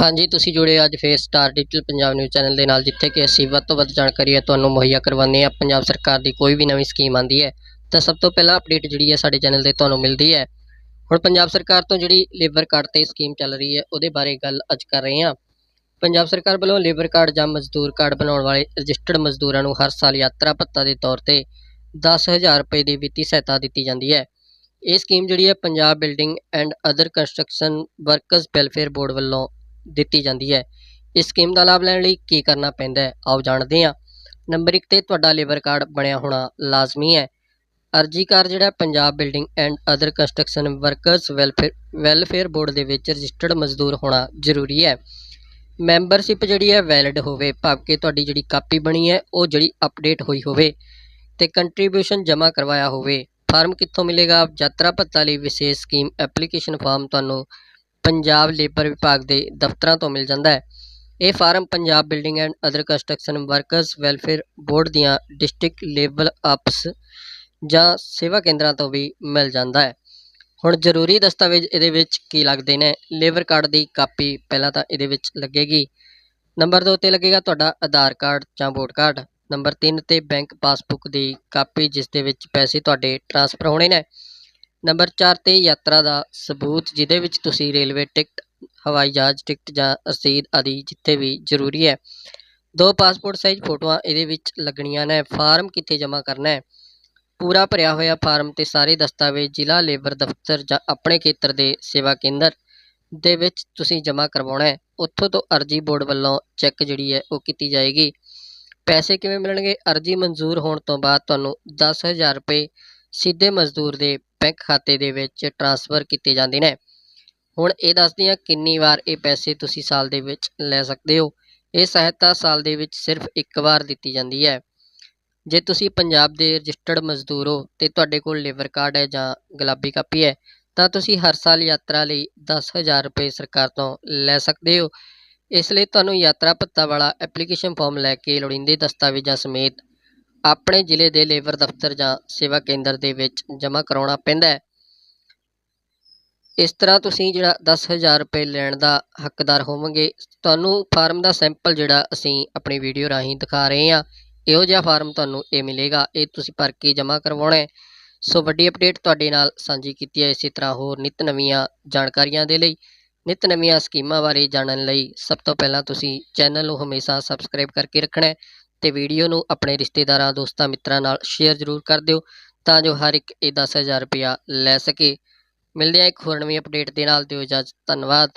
ਹਾਂਜੀ, ਤੁਸੀਂ ਜੁੜੇ ਹੋ ਅੱਜ face star digital Punjab news channel ਦੇ ਨਾਲ, ਜਿੱਥੇ ਕਿ ਅਸੀਂ ਵੱਧ ਤੋਂ ਵੱਧ ਜਾਣਕਾਰੀ ਹੈ, ਤੁਹਾਨੂੰ ਮੁਹੱਈਆ ਕਰਵਾਉਂਦੇ ਹਾਂ। ਪੰਜਾਬ ਸਰਕਾਰ ਦੀ ਕੋਈ ਵੀ ਨਵੀਂ ਸਕੀਮ ਆਂਦੀ ਹੈ, ਤਾਂ ਸਭ ਤੋਂ ਪਹਿਲਾਂ ਅਪਡੇਟ ਜਿਹੜੀ ਹੈ ਸਾਡੇ ਚੈਨਲ ਤੇ ਤੁਹਾਨੂੰ ਮਿਲਦੀ ਹੈ। ਹੁਣ ਪੰਜਾਬ ਸਰਕਾਰ ਤੋਂ ਜਿਹੜੀ ਲੇਬਰ ਕਾਰਡ ਤੇ ਸਕੀਮ ਚੱਲ ਰਹੀ ਹੈ, ਉਹਦੇ ਬਾਰੇ ਗੱਲ ਅੱਜ ਕਰ ਰਹੇ ਹਾਂ। ਪੰਜਾਬ ਸਰਕਾਰ ਵੱਲੋਂ ਲੇਬਰ ਕਾਰਡ ਜਾਂ ਮਜ਼ਦੂਰ ਕਾਰਡ ਬਣਾਉਣ ਵਾਲੇ ਰਜਿਸਟਰਡ ਮਜ਼ਦੂਰਾਂ ਨੂੰ ਹਰ ਸਾਲ ਯਾਤਰਾ ਭੱਤਾ ਦੇ ਤੌਰ ਤੇ 10000 ਰੁਪਏ ਦੀ ਵਿੱਤੀ ਸਹਾਇਤਾ ਦਿੱਤੀ ਜਾਂਦੀ ਹੈ। ਇਹ ਸਕੀਮ ਜਿਹੜੀ ਹੈ, Punjab building and other construction workers welfare board ਵੱਲੋਂ ਦਿੱਤੀ ਜਾਂਦੀ ਹੈ। ਇਸ ਸਕੀਮ ਦਾ ਲਾਭ ਲੈਣ ਲਈ ਕੀ ਕਰਨਾ ਪੈਂਦਾ ਹੈ? ਆਓ ਜਾਣਦੇ ਹਾਂ। ਨੰਬਰ 1 ਤੇ ਤੁਹਾਡਾ ਲੇਬਰ ਕਾਰਡ ਬਣਿਆ ਹੋਣਾ ਲਾਜ਼ਮੀ ਹੈ। ਅਰਜ਼ੀ ਕਾਰ ਜਿਹੜਾ Punjab building and other construction workers welfare welfare board ਦੇ ਵਿੱਚ ਰਜਿਸਟਰਡ ਮਜ਼ਦੂਰ ਹੋਣਾ ਜ਼ਰੂਰੀ ਹੈ। ਮੈਂਬਰਸ਼ਿਪ ਜਿਹੜੀ ਹੈ ਵੈਲਿਡ ਹੋਵੇ, ਭਾਵ ਕਿ ਤੁਹਾਡੀ ਜਿਹੜੀ ਕਾਪੀ ਬਣੀ ਹੈ, ਉਹ ਜਿਹੜੀ ਅਪਡੇਟ ਹੋਈ ਹੋਵੇ ਤੇ ਕੰਟਰੀਬਿਊਸ਼ਨ ਜਮ੍ਹਾਂ ਕਰਵਾਇਆ ਹੋਵੇ। ਫਾਰਮ ਕਿੱਥੋਂ ਮਿਲੇਗਾ? ਯਾਤਰਾ ਭੱਤਾ ਲਈ ਵਿਸ਼ੇਸ਼ ਸਕੀਮ ਐਪਲੀਕੇਸ਼ਨ ਫਾਰਮ ਤੁਹਾਨੂੰ ਪੰਜਾਬ ਲੇਬਰ ਵਿਭਾਗ ਦੇ ਦਫ਼ਤਰਾਂ ਤੋਂ ਮਿਲ ਜਾਂਦਾ ਹੈ। ਇਹ form Punjab building and other construction workers welfare board ਦੀਆਂ ਡਿਸਟ੍ਰਿਕਟ ਲੈਵਲ ਆਪਸ ਜਾਂ ਸੇਵਾ ਕੇਂਦਰਾਂ ਤੋਂ ਵੀ ਮਿਲ ਜਾਂਦਾ ਹੈ। ਹੁਣ ਜ਼ਰੂਰੀ ਦਸਤਾਵੇਜ਼ ਇਹਦੇ ਵਿੱਚ ਕੀ ਲੱਗਦੇ ਨੇ? ਲੇਬਰ ਕਾਰਡ ਦੀ ਕਾਪੀ ਪਹਿਲਾਂ ਤਾਂ ਇਹਦੇ ਵਿੱਚ ਲੱਗੇਗੀ। ਨੰਬਰ 2 ਤੇ ਲੱਗੇਗਾ ਤੁਹਾਡਾ ਆਧਾਰ ਕਾਰਡ ਜਾਂ ਵੋਟ ਕਾਰਡ। ਨੰਬਰ 3 ਤੇ ਬੈਂਕ ਪਾਸਬੁੱਕ ਦੀ ਕਾਪੀ ਜਿਸ ਦੇ ਵਿੱਚ ਪੈਸੇ ਤੁਹਾਡੇ ਟ੍ਰਾਂਸਫਰ ਹੋਣੇ ਨੇ। ਨੰਬਰ 4 ਤੇ ਯਾਤਰਾ ਦਾ ਸਬੂਤ, ਜਿਹਦੇ ਵਿੱਚ ਤੁਸੀਂ ਰੇਲਵੇ ਟਿਕਟ, ਹਵਾਈ ਜਹਾਜ਼ ਟਿਕਟ ਜਾਂ ਰਸੀਦ ਆਦਿ, ਜਿੱਥੇ ਵੀ ਜ਼ਰੂਰੀ ਹੈ। ਦੋ ਪਾਸਪੋਰਟ ਸਾਈਜ਼ ਫੋਟੋਆਂ ਇਹਦੇ ਵਿੱਚ ਲੱਗਣੀਆਂ ਨੇ। ਫਾਰਮ ਕਿੱਥੇ ਜਮ੍ਹਾਂ ਕਰਨਾ ਹੈ? ਪੂਰਾ ਭਰਿਆ ਹੋਇਆ ਫਾਰਮ ਤੇ ਸਾਰੇ ਦਸਤਾਵੇਜ਼, ਜ਼ਿਲ੍ਹਾ ਲੇਬਰ ਦਫ਼ਤਰ ਜਾਂ ਆਪਣੇ ਖੇਤਰ ਦੇ ਸੇਵਾ ਕੇਂਦਰ ਦੇ ਵਿੱਚ ਤੁਸੀਂ ਜਮ੍ਹਾਂ ਕਰਵਾਉਣਾ ਹੈ। ਉੱਥੋਂ ਤੋਂ ਅਰਜੀ ਬੋਰਡ ਵੱਲੋਂ ਚੈੱਕ ਜਿਹੜੀ ਹੈ ਉਹ ਕੀਤੀ ਜਾਏਗੀ। ਪੈਸੇ ਕਿਵੇਂ ਮਿਲਣਗੇ? ਅਰਜੀ ਮਨਜ਼ੂਰ ਹੋਣ ਤੋਂ ਬਾਅਦ ਤੁਹਾਨੂੰ 10000 ਰੁਪਏ ਸਿੱਧੇ ਮਜ਼ਦੂਰ ਦੇ ਬੈਂਕ ਖਾਤੇ ਦੇ ਵਿੱਚ ਟ੍ਰਾਂਸਫਰ ਕੀਤੇ ਜਾਂਦੇ ਨੇ। ਹੁਣ ਇਹ ਦੱਸਦੇ ਹਾਂ ਕਿੰਨੀ ਵਾਰ ਇਹ ਪੈਸੇ ਤੁਸੀਂ ਸਾਲ ਦੇ ਵਿੱਚ ਲੈ ਸਕਦੇ ਹੋ। ਇਹ ਸਹਾਇਤਾ ਸਾਲ ਦੇ ਵਿੱਚ ਸਿਰਫ ਇੱਕ ਵਾਰ ਦਿੱਤੀ ਜਾਂਦੀ ਹੈ। ਜੇ ਤੁਸੀਂ ਪੰਜਾਬ ਦੇ ਰਜਿਸਟਰਡ ਮਜ਼ਦੂਰ ਹੋ ਤੇ ਤੁਹਾਡੇ ਕੋਲ ਲੇਬਰ ਕਾਰਡ ਹੈ ਜਾਂ ਗੁਲਾਬੀ ਕਾਪੀ ਹੈ, ਤਾਂ ਤੁਸੀਂ ਹਰ ਸਾਲ ਯਾਤਰਾ ਲਈ 10000 ਰੁਪਏ ਸਰਕਾਰ ਤੋਂ ਲੈ ਸਕਦੇ ਹੋ। ਇਸ ਲਈ ਤੁਹਾਨੂੰ ਯਾਤਰਾ ਭੱਤਾ ਵਾਲਾ ਐਪਲੀਕੇਸ਼ਨ ਫਾਰਮ ਲੈ ਕੇ ਲੋੜੀਂਦੇ ਦਸਤਾਵੇਜ਼ਾਂ ਸਮੇਤ ਆਪਣੇ ਜ਼ਿਲ੍ਹੇ ਦੇ ਲੇਬਰ ਦਫ਼ਤਰ ਜਾਂ ਸੇਵਾ ਕੇਂਦਰ ਦੇ ਵਿੱਚ ਜਮ੍ਹਾਂ ਕਰਾਉਣਾ ਪੈਂਦਾ ਹੈ। ਇਸ ਤਰ੍ਹਾਂ ਤੁਸੀਂ ਜਿਹੜਾ 10000 ਰੁਪਏ ਲੈਣ ਦਾ ਹੱਕਦਾਰ ਹੋਵੋਗੇ, ਤੁਹਾਨੂੰ ਫਾਰਮ ਦਾ ਸੈਂਪਲ ਜਿਹੜਾ ਅਸੀਂ ਆਪਣੀ ਵੀਡੀਓ ਰਾਹੀਂ ਦਿਖਾ ਰਹੇ ਹਾਂ, ਇਹੋ ਜਿਹਾ ਫਾਰਮ ਤੁਹਾਨੂੰ ਇਹ ਮਿਲੇਗਾ, ਇਹ ਤੁਸੀਂ ਭਰ ਕੇ ਜਮ੍ਹਾਂ ਕਰਵਾਉਣਾ ਹੈ। ਸੋ ਵੱਡੀ ਅਪਡੇਟ ਤੁਹਾਡੇ ਨਾਲ ਸਾਂਝੀ ਕੀਤੀ ਹੈ, ਇਸੇ ਤਰ੍ਹਾਂ ਹੋਰ ਨਿਤ ਨਵੀਆਂ ਜਾਣਕਾਰੀਆਂ ਦੇ ਲਈ। ਨਿਤ ਨਵੀਆਂ ਸਕੀਮਾਂ ਬਾਰੇ ਜਾਣਨ ਲਈ ਸਭ ਤੋਂ ਪਹਿਲਾਂ ਤੁਸੀਂ ਚੈਨਲ ਨੂੰ ਹਮੇਸ਼ਾ ਸਬਸਕ੍ਰਾਈਬ ਕਰਕੇ ਰੱਖਣਾ ਹੈ। ਅਤੇ ਵੀਡੀਓ ਨੂੰ ਆਪਣੇ ਰਿਸ਼ਤੇਦਾਰਾਂ, ਦੋਸਤਾਂ, ਮਿੱਤਰਾਂ ਨਾਲ ਸ਼ੇਅਰ ਜ਼ਰੂਰ ਕਰ ਦਿਓ ਤਾਂ ਜੋ ਹਰ ਇੱਕ ਇਹ 10000 ਰੁਪਇਆ ਲੈ ਸਕੇ। ਮਿਲਦੇ ਆ ਇੱਕ ਹੋਰ ਨਵੀਂ ਅਪਡੇਟ ਦੇ ਨਾਲ। ਦਿਓ ਇਜਾਜ਼ਤ। ਧੰਨਵਾਦ।